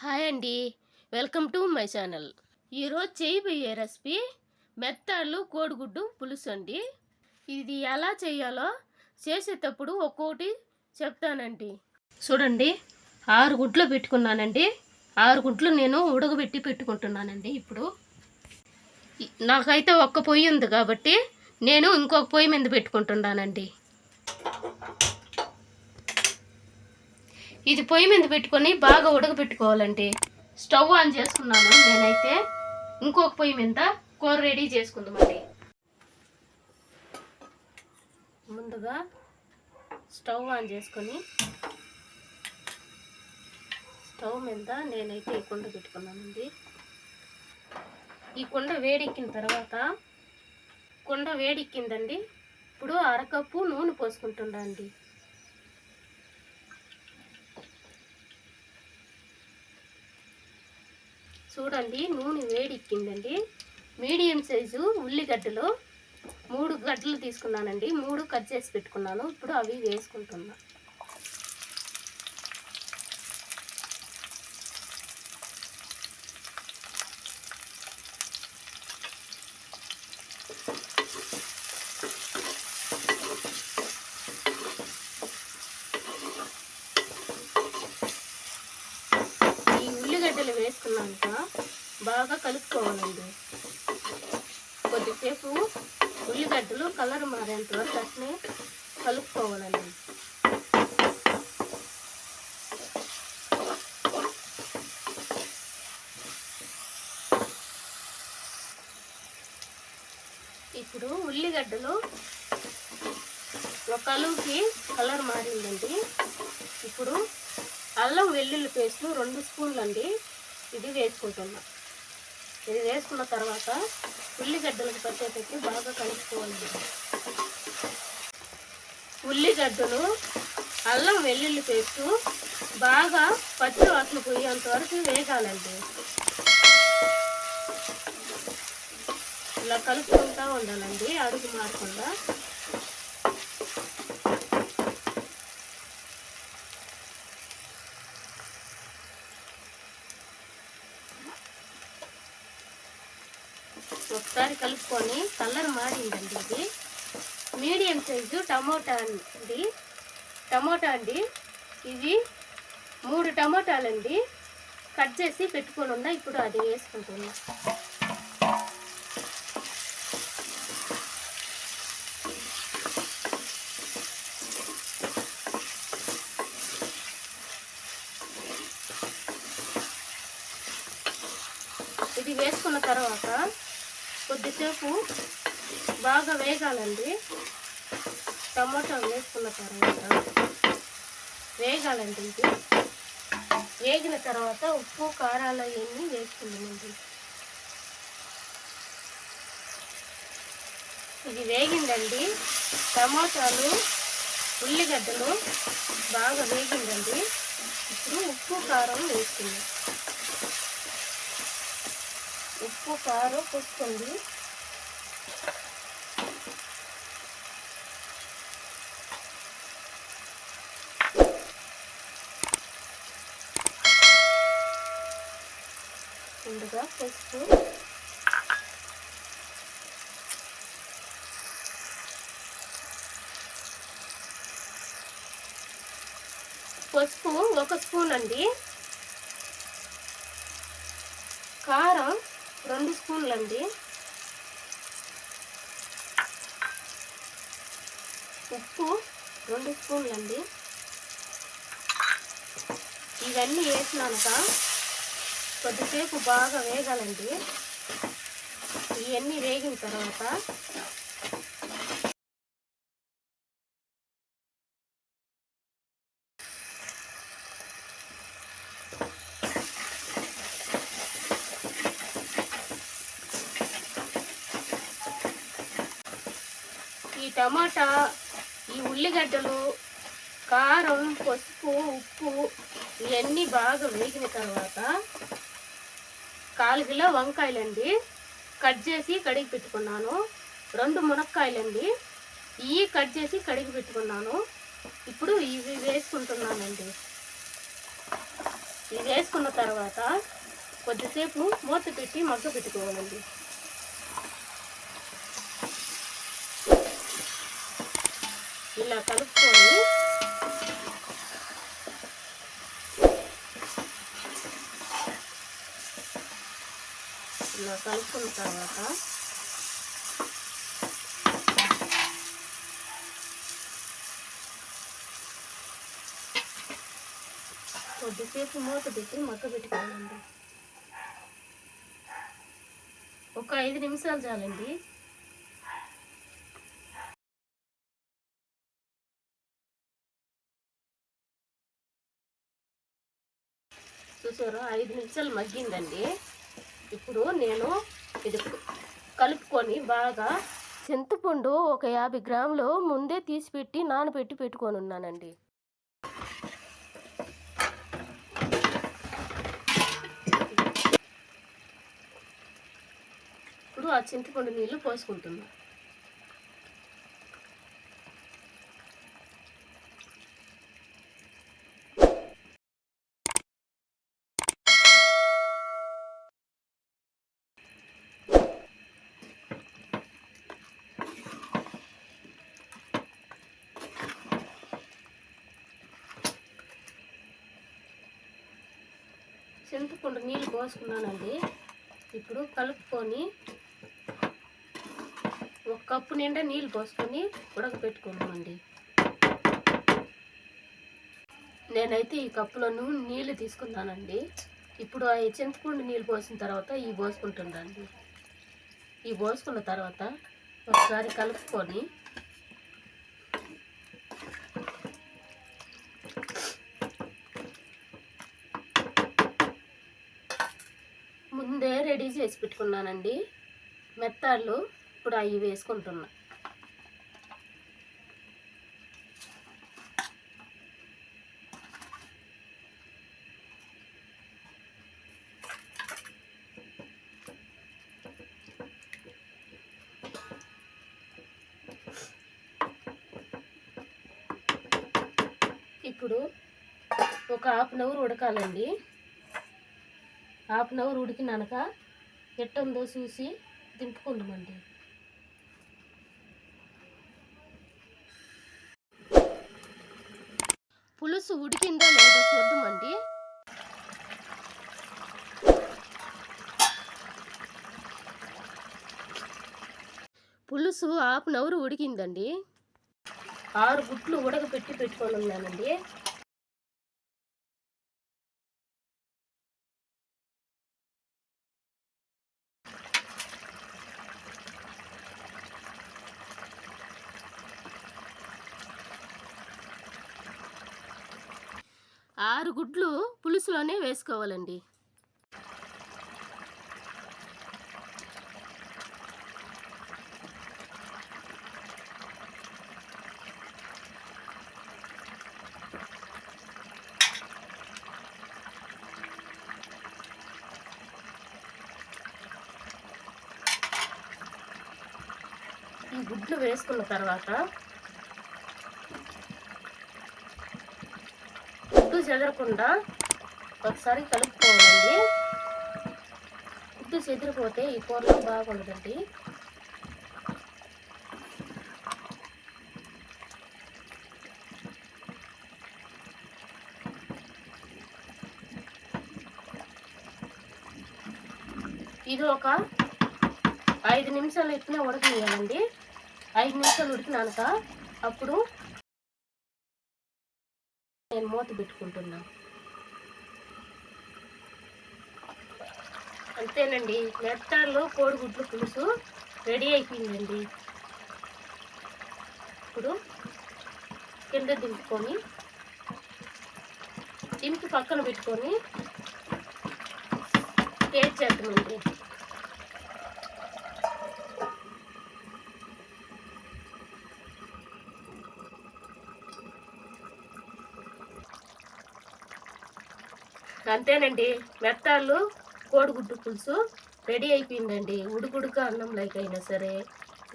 Hi అండి. Welcome to my channel. ఈరోజు చేయబోయే రెసిపీ మెత్తాళ్ళు కోడిగుడ్డు పులుసు అండి. ఇది ఎలా చేయాలో చేసేటప్పుడు ఒక్కొక్కటి చెప్తానండి. చూడండి ఆరు గుడ్లు పెట్టుకున్నానండి. ఆరు గుడ్లు నేను ఉడకబెట్టి పెట్టుకుంటున్నానండి ఇప్పుడు. నాకైతే ఒక్క పొయ్యి ఉంది కాబట్టి నేను ఇంకొక పొయ్యి మీద పెట్టుకుంటున్నానండి. ఇది పొయ్యి మీద పెట్టుకొని బాగా ఉడకబెట్టుకోవాలండి స్టవ్ ఆన్ చేసుకున్నాను నేనైతే. ఇంకొక పొయ్యి మీద కూర రెడీ చేసుకుందామండి. ముందుగా స్టవ్ ఆన్ చేసుకొని స్టవ్ మీద నేనైతే ఈ కుండ పెట్టుకున్నానండి. ఈ కుండ వేడెక్కిన తర్వాత కుండ వేడెక్కిందండి. ఇప్పుడు అరకప్పు నూనె పోసుకుంటుండండి చూడండి నూనె వేడెక్కిందండి. మీడియం సైజు ఉల్లిగడ్డలు. మూడు గడ్డలు తీసుకున్నానండి. మూడు కట్ చేసి పెట్టుకున్నాను. ఇప్పుడు అవి వేసుకుంటున్నాను ఈ ఉల్లిగడ్డలు వేసుకున్నాక బాగా కలుపుకోవాలండి. కొద్దిసేపు ఉల్లిగడ్డలు కలర్ మారేంత వరకు అట్లే కలుపుకోవాలండి. ఇప్పుడు ఉల్లిగడ్డలు ఒక కలుపుకి కలర్ మారిందండి. ఇప్పుడు అల్లం వెల్లుల్లి పేస్ట్ రెండు స్పూన్లు అండి ఇది వేసుకుంటున్నాం. ఇది వేసుకున్న తర్వాత ఉల్లిగడ్డలకు పట్టేటట్టు బాగా కలుపుకోవాలి. ఉల్లిగడ్డలు అల్లం వెల్లుల్లి పేస్ట్ బాగా పచ్చి వాసన పోయేంత వరకు వేగాలండి. ఇలా కలుపుకుంటూ ఉండాలండి అడుగు మారకుండా ఒకసారి కలుపుకొని కలర్ మారిందండి ఇది. మీడియం సైజు టమోటా అండి. టమోటా అండి. ఇవి మూడు టమోటాలండి. కట్ చేసి పెట్టుకొని ఉన్నా ఇప్పుడు అది వేసుకుంటున్నా. ఇది వేసుకున్న తర్వాత కొద్దిసేపు బాగా వేగాలండి. టమాటా వేసుకున్న తర్వాత వేగాలండి ఇది. వేగిన తర్వాత ఉప్పు కారాలు అవన్నీ వేసుకుందామండి. ఇది వేగిందండి. టమాటాలు ఉల్లిగడ్డలు బాగా వేగిందండి. ఇప్పుడు ఉప్పు కారం వేసుకుందాం. ఉప్పు కారం పోసుకోండి ముందుగా పసుపు. పసుపు ఒక స్పూన్ అండి. కారం రెండు స్పూన్లు అండి ఉప్పు రెండు స్పూన్లు అండి ఇవన్నీ వేసినాక కొద్దిసేపు బాగా వేగాలండి. ఇవన్నీ వేగిన తర్వాత టమాటా ఈ ఉల్లిగడ్డలు కారం పసుపు ఉప్పు ఇవన్నీ బాగా వేగిన తర్వాత కాలు కిలో వంకాయలండి కట్ చేసి కడిగి పెట్టుకున్నాను. రెండు మునక్కాయలండి. ఇవి కట్ చేసి కడిగి పెట్టుకున్నాను. ఇప్పుడు ఇవి వేసుకుంటున్నానండి. ఇవి వేసుకున్న తర్వాత కొద్దిసేపు మూత పెట్టి మగ్గ పెట్టుకోవాలండి. ఇలా కలుపుకొని ఇలా కలుపుకున్న తర్వాత కొద్దిసేపు మూత పెట్టి మక్క పెట్టుకోవాలండి. ఒక ఐదు నిమిషాలు చాలండి. చూసారా? ఐదు నిమిషాలు మగ్గిందండి. ఇప్పుడు నేను ఇది కలుపుకొని బాగా చింతపండు ఒక యాభై గ్రాములు ముందే తీసి పెట్టి నానబెట్టి పెట్టుకొని ఉన్నానండి. ఇప్పుడు ఆ చింతపండు నీళ్ళు పోసుకుంటున్నాను చింతపండు నీళ్ళు పోసుకున్నానండి. ఇప్పుడు కలుపుకొని ఒక కప్పు నిండా నీళ్ళు పోసుకొని ఉడకబెట్టుకున్నామండి నేనైతే ఈ కప్పులో నీళ్ళు తీసుకున్నానండి ఇప్పుడు ఆ చింతపండు నీళ్ళు పోసిన తర్వాత ఈ పోసుకుంటుండండి ఈ పోసుకున్న తర్వాత ఒకసారి కలుపుకొని ముందే రెడీ చేసి పెట్టుకున్నానండి. మెత్తాళ్ళు ఇప్పుడు అవి వేసుకుంటున్నా. ఇప్పుడు ఒక హాఫ్ అన్ అవర్ ఉడకాలండి. హాఫ్ అన్ అవర్ ఉడికినాక ఎట్టుందో చూసి దింపుకుందామండి. పులుసు ఉడికిందో లేదో చూద్దామండి. పులుసు హాఫ్ అన్ అవర్ ఉడికిందండి. ఆరు గుట్లు ఉడకపెట్టి పెట్టుకొని ఉన్నానండి. ఆరు గుడ్లు పులుసులోనే వేసుకోవాలండి. ఈ గుడ్లు వేసుకున్న తర్వాత చెదరకుండా ఒకసారి కలుపుకోవాలండి. గుడ్డు చెదిరిపోతే ఈ కూరలో బాగుండదండి. ఇది ఒక ఐదు నిమిషాలు ఇట్లా ఉడకనియాలండి ఐదు నిమిషాలు ఉడికినాక అప్పుడు నేను మూత పెట్టుకుంటున్నా. అంతేనండి. మెత్తాల్లో కోడిగుడ్లు పులుసు రెడీ అయిపోయిందండి. ఇప్పుడు కింద దింపుకొని దింపి పక్కన పెట్టుకొని టేస్ట్ చేద్దామండి. అంతేనండి. మెత్తాళ్ళు కోడిగుడ్డు పులుసు రెడీ అయిపోయిందండి. ఉడుకుడుక అన్నంలోకి అయినా సరే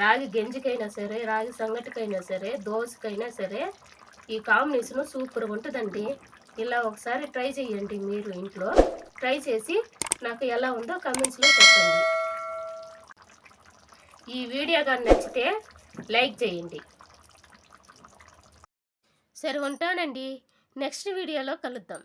రాగి గెంజికైనా సరే రాగి సంగటికైనా సరే దోశకైనా సరే ఈ కాంబినేషన్ సూపర్గా ఉంటుందండి. ఇలా ఒకసారి ట్రై చేయండి మీరు ఇంట్లో. ట్రై చేసి నాకు ఎలా ఉందో కమెంట్స్లో చెప్పండి. ఈ వీడియో కానీ నచ్చితే లైక్ చేయండి. సరే ఉంటానండి. నెక్స్ట్ వీడియోలో కలుద్దాం.